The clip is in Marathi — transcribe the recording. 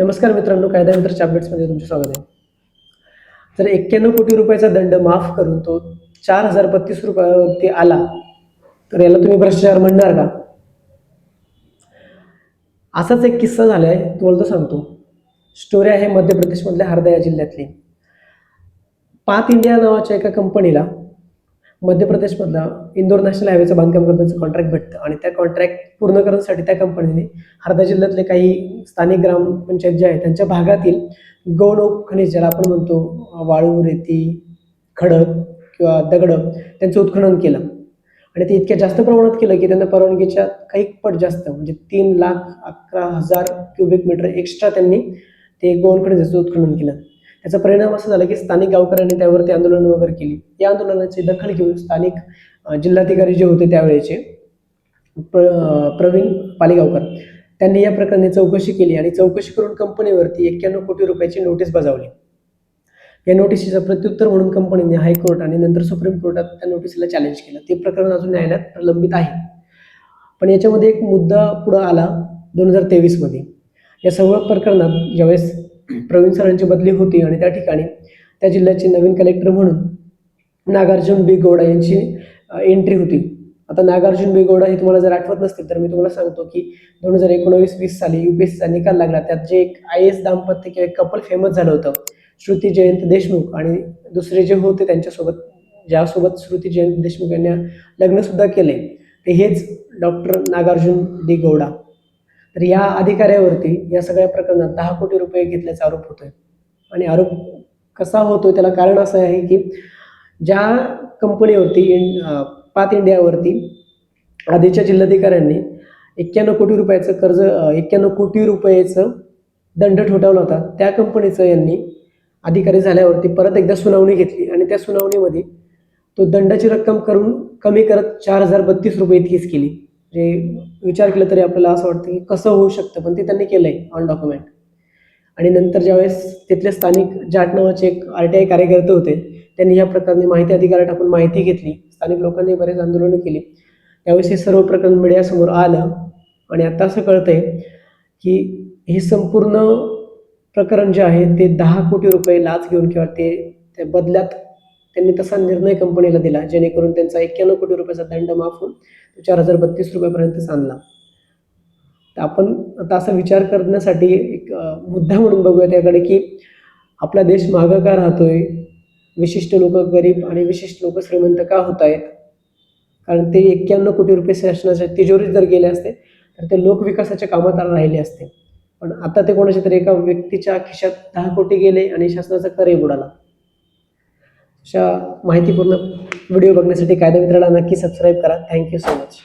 नमस्कार मित्रांनो कायदा मित्रच्या अपडेट्समध्ये तुमचे स्वागत आहे. तर एक्क्याण्णव कोटी रुपयाचा दंड माफ करून तो चार हजार बत्तीस रुपयावरती आला तर याला तुम्ही भ्रष्टाचार म्हणणार का? असाच एक किस्सा झालाय तुम्हाला तो सांगतो. स्टोरी आहे मध्य प्रदेशमधल्या हरदा या जिल्ह्यातली. पाथ इंडिया नावाच्या एका कंपनीला मध्य प्रदेशमधला इंदोर नॅशनल हायवेचं बांधकाम करण्याचं कॉन्ट्रॅक्ट भेटतं. आणि त्या कॉन्ट्रॅक्ट पूर्ण करण्यासाठी त्या कंपनीने हरदा जिल्ह्यातले काही स्थानिक ग्रामपंचायत जे आहेत त्यांच्या भागातील गौण खनिज ज्याला आपण म्हणतो वाळू रेती खडक किंवा दगडं त्यांचं उत्खनन केलं. आणि ते इतक्या जास्त प्रमाणात केलं की त्यांना परवानगीच्या काही पट जास्त म्हणजे तीन लाख अकरा हजार क्युबिक मीटर एक्स्ट्रा त्यांनी ते गौण खनिजाचं उत्खनन केलं. त्याचा परिणाम असा झाला की स्थानिक गावकऱ्यांनी त्यावरती आंदोलन वगैरे केली. या आंदोलनाची दखल घेऊन स्थानिक जिल्हाधिकारी जे होते त्यावेळेचे प्र प्रवीण पालेगावकर त्यांनी या प्रकरणी चौकशी केली आणि चौकशी करून कंपनीवरती एक्क्याण्णव कोटी रुपयाची नोटीस बजावली. या नोटिसीचं प्रत्युत्तर म्हणून कंपनीने हायकोर्ट आणि नंतर सुप्रीम कोर्टात त्या नोटीसला चॅलेंज केलं. ते प्रकरण अजून न्यायालयात प्रलंबित आहे. पण याच्यामध्ये एक मुद्दा पुढं आला दोन हजार तेवीसमध्ये. या सर्व प्रकरणात ज्यावेळेस प्रवीण सरांची बदली होती आणि त्या ठिकाणी त्या जिल्ह्याचे नवीन कलेक्टर म्हणून नागार्जुन बी गौडा यांची एंट्री होती. आता नागार्जुन बी गौडा हे तुम्हाला जर आठवत नसतील तर मी तुम्हाला सांगतो की दोन हजार एकोणावीस वीस साली युपीएससीचा निकाल लागला. त्यात जे एक आय एस दाम्पत्य किंवा एक कपल फेमस झालं होतं श्रुती जयंत देशमुख आणि दुसरे जे होते त्यांच्यासोबत ज्यासोबत श्रुती जयंत देशमुख यांनी लग्नसुद्धा केले. ते हेच डॉक्टर नागार्जुन डी गौडा तर या अधिकाऱ्यावरती या सगळ्या प्रकरणात दहा कोटी रुपये घेतल्याचा आरोप होतोय. आणि आरोप कसा होतोय त्याला कारण असं आहे की ज्या कंपनीवरती इन पाच इंडियावरती आधीच्या जिल्हाधिकाऱ्यांनी एक्क्याण्णव कोटी रुपयाचं कर्ज एक्क्याण्णव कोटी रुपयाचं दंड ठोठावला होता त्या कंपनीचं यांनी अधिकारी झाल्यावरती परत एकदा सुनावणी घेतली आणि त्या सुनावणीमध्ये तो दंडाची रक्कम करून कमी करत चार हजार बत्तीस रुपये इतकीच केली. म्हणजे विचार केला तरी आपल्याला असं वाटतं की कसं होऊ शकतं पण ते त्यांनी केलंय ऑन डॉक्युमेंट आणि नंतर ज्यावेळेस तिथले स्थानिक जाट नावाचे एक आर टी आय कार्यकर्ते होते त्यांनी या प्रकरणी माहिती अधिकार टाकून माहिती घेतली. स्थानिक लोकांनी बरेच आंदोलनं केली. त्यावेळेस हे सर्व प्रकरण मीडियासमोर आलं आणि आता असं कळतंय की हे संपूर्ण प्रकरण जे आहे ते दहा कोटी रुपये लाच घेऊन किंवा ते त्या बदल्यात त्यांनी तसा निर्णय कंपनीला दिला जेणेकरून त्यांचा एक्क्याण्णव कोटी रुपयाचा दंड माफ होऊन तो चार हजार बत्तीस रुपयापर्यंत आणला तर आपण आता असा विचार करण्यासाठी एक मुद्दा म्हणून बघूया त्याकडे की आपला देश मागं का राहतोय विशिष्ट लोक गरीब आणि विशिष्ट लोक श्रीमंत का होत आहेत कारण ते एक्क्याण्णव कोटी रुपये शासनाच्या तिजोरीत जर गेले असते तर ते लोकविकासाच्या कामात राहिले असते. पण आता ते कोणाच्या तरी एका व्यक्तीच्या खिशात दहा कोटी गेले आणि शासनाचा करही बुडाला अशा माहितीपूर्ण व्हिडिओ बघण्यासाठी कायदा मित्राला नक्की सबस्क्राईब करा. Thank you so much